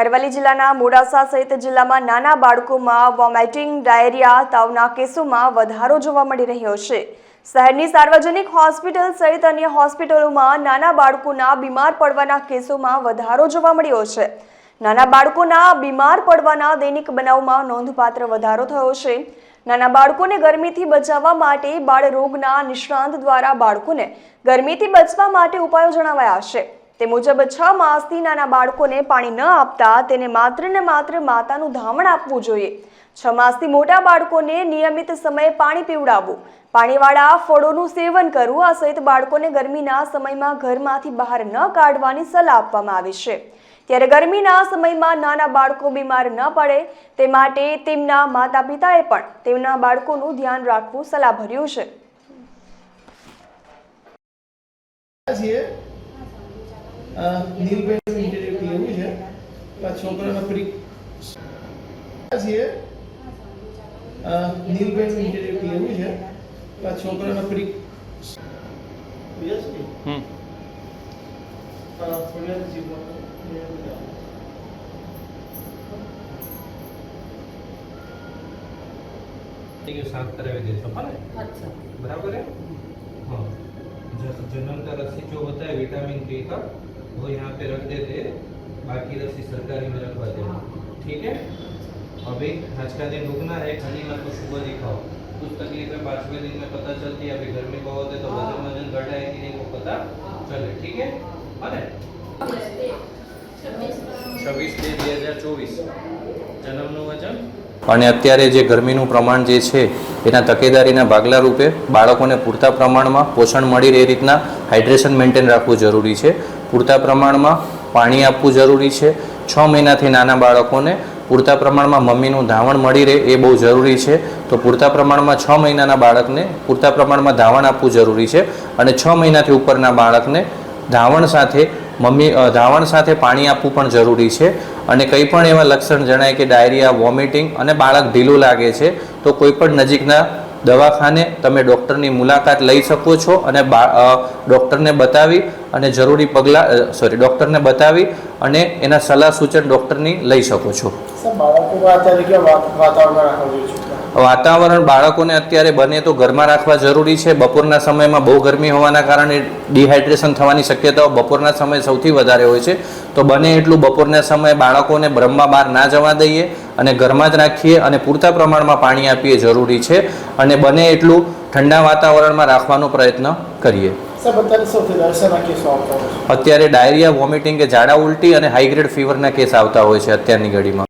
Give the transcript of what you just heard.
અરવલ્લી જિલ્લાના મોડાસા સહિત જિલ્લામાં નાના બાળકોમાં વોમેટિંગ, ડાયરિયા, તાવના કેસોમાં વધારો જોવા મળી રહ્યો છે. શહેરની સાર્વજનિક હોસ્પિટલ સહિત અન્ય હોસ્પિટલોમાં નાના બાળકોના બીમાર પડવાના કેસોમાં વધારો જોવા મળ્યો છે. નાના બાળકોના બીમાર પડવાના દૈનિક બનાવમાં નોંધપાત્ર વધારો થયો છે. નાના બાળકોને ગરમીથી બચાવવા માટે બાળરોગના નિષ્ણાંત દ્વારા બાળકોને ગરમીથી બચવા માટે ઉપાયો જણાવાયા છે. તે મુજબ છ માસથી નાના બાળકોને પાણી ન આપતા તેને માત્ર ને માત્ર માતાનું ધામણ આપવું જોઈએ. છ માસથી મોટા બાળકોને નિયમિત સમયે પાણી પીવડાવવું. પાણીવાળા ફળોનું સેવન કરવું, આ સહિત બાળકોને ગરમીના સમયમાં ઘરમાંથી બહાર ન કાઢવાની સલાહ આપવામાં આવી છે. ત્યારે ગરમીના સમયમાં નાના બાળકો બીમાર ન પડે, તે માટે તેમના માતા પિતાએ પણ તેમના બાળકોનું ધ્યાન રાખવું સલાહભર્યું છે. નીલબેન ઇન્ટરવ્યુ એવું છે આ છોકરાને ફરી છીએ અ, નીલબેન ઇન્ટરવ્યુ એવું છે આ છોકરાને ફરી હમ ठीक है साफ करावे देते हो ना अच्छा बराबर है हाँ ज- जन्म का रस्सी जो होता है विटामिन बी का वो यहाँ पे रख देते हैं बाकी रस्सी सरकारी में रखवा देना ठीक है अभी आज का दिन रुकना है खाली मत को सुबह दिखाओ कुछ तकलीफें पांचवें दिन में पता चलती है अभी गर्मी बहुत है तो वजन वजन घटा है कि नहीं वो पता चले ठीक है हाँ ने છવ્વીસ બે બે હજાર ચોવીસ જન્મનું વજન અને અત્યારે જે ગરમીનું પ્રમાણ જે છે એના તકેદારીના ભાગલા રૂપે બાળકોને પૂરતા પ્રમાણમાં પોષણ મળી રહે એ રીતના હાઇડ્રેશન મેન્ટેન રાખવું જરૂરી છે પૂરતા પ્રમાણમાં પાણી આપવું જરૂરી છે. છ મહિનાથી નાના બાળકોને પૂરતા પ્રમાણમાં મમ્મીનું ધાવણ મળી રહે એ બહુ જરૂરી છે. તો પૂરતા પ્રમાણમાં છ મહિનાના બાળકને પૂરતા પ્રમાણમાં ધાવણ આપવું જરૂરી છે અને છ મહિનાથી ઉપરના બાળકને ધાવણ સાથે મમ્મી ધાવણ સાથે પાણી આપવું પણ જરૂરી છે. અને કંઈ પણ એવા લક્ષણ જણાય કે ડાયરિયા, વોમિટિંગ અને બાળક ઢીલું લાગે છે, તો કોઈ પણ નજીકના દવાખાને તમે ડૉક્ટરની મુલાકાત લઈ શકો છો અને બા ડૉક્ટરને બતાવી અને જરૂરી પગલાં સોરી ડૉક્ટરને બતાવી અને એના સલાહ સૂચન ડૉક્ટરની લઈ શકો છો. વાતાવરણ બાળકોને અત્યારે બને તો ઘરમાં રાખવા જરૂરી છે. બપોરના સમયમાં બહુ ગરમી હોવાના કારણે ડિહાઇડ્રેશન થવાની શક્યતાઓ બપોરના સમયે સૌથી વધારે હોય છે. તો બને એટલું બપોરના સમયે બાળકોને બ્રહ્મા બહાર ના જવા દઈએ અને ઘરમાં જ રાખીએ અને પૂરતા પ્રમાણમાં પાણી આપીએ જરૂરી છે. અને બને એટલું ઠંડા વાતાવરણમાં રાખવાનો પ્રયત્ન કરીએ. અત્યારે ડાયરિયા, વોમિટિંગ કે ઝાડા ઉલટી અને હાઈગ્રેડ ફીવરના કેસ આવતા હોય છે અત્યારની ઘડીમાં.